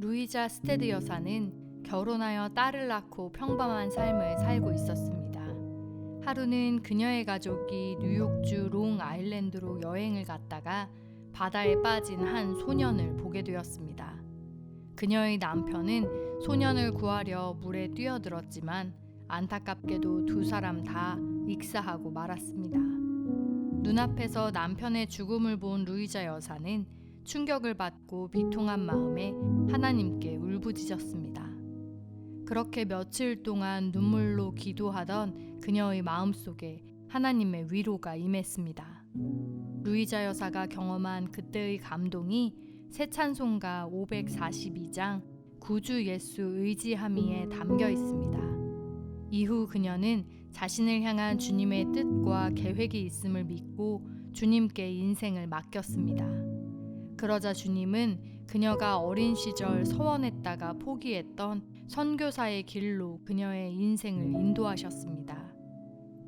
루이자 스테드 여사는 결혼하여 딸을 낳고 평범한 삶을 살고 있었습니다. 하루는 그녀의 가족이 뉴욕주 롱 아일랜드로 여행을 갔다가 바다에 빠진 한 소년을 보게 되었습니다. 그녀의 남편은 소년을 구하려 물에 뛰어들었지만 안타깝게도 두 사람 다 익사하고 말았습니다. 눈앞에서 남편의 죽음을 본 루이자 여사는 충격을 받고 비통한 마음에 하나님께 울부짖었습니다. 그렇게 며칠 동안 눈물로 기도하던 그녀의 마음 속에 하나님의 위로가 임했습니다. 루이자 여사가 경험한 그때의 감동이 새 찬송가 542장 구주 예수 의지함이에 담겨 있습니다. 이후 그녀는 자신을 향한 주님의 뜻과 계획이 있음을 믿고 주님께 인생을 맡겼습니다. 그러자 주님은 그녀가 어린 시절 서원했다가 포기했던 선교사의 길로 그녀의 인생을 인도하셨습니다.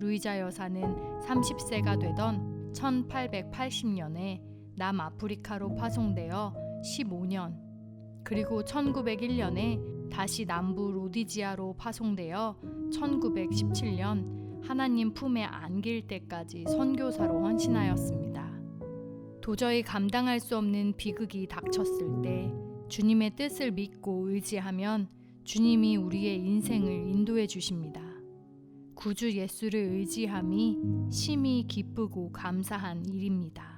루이자 여사는 30세가 되던 1880년에 남아프리카로 파송되어 15년, 그리고 1901년에 다시 남부 로디지아로 파송되어 1917년 하나님 품에 안길 때까지 선교사로 헌신하였습니다. 도저히 감당할 수 없는 비극이 닥쳤을 때 주님의 뜻을 믿고 의지하면 주님이 우리의 인생을 인도해 주십니다. 구주 예수를 의지함이 심히 기쁘고 감사한 일입니다.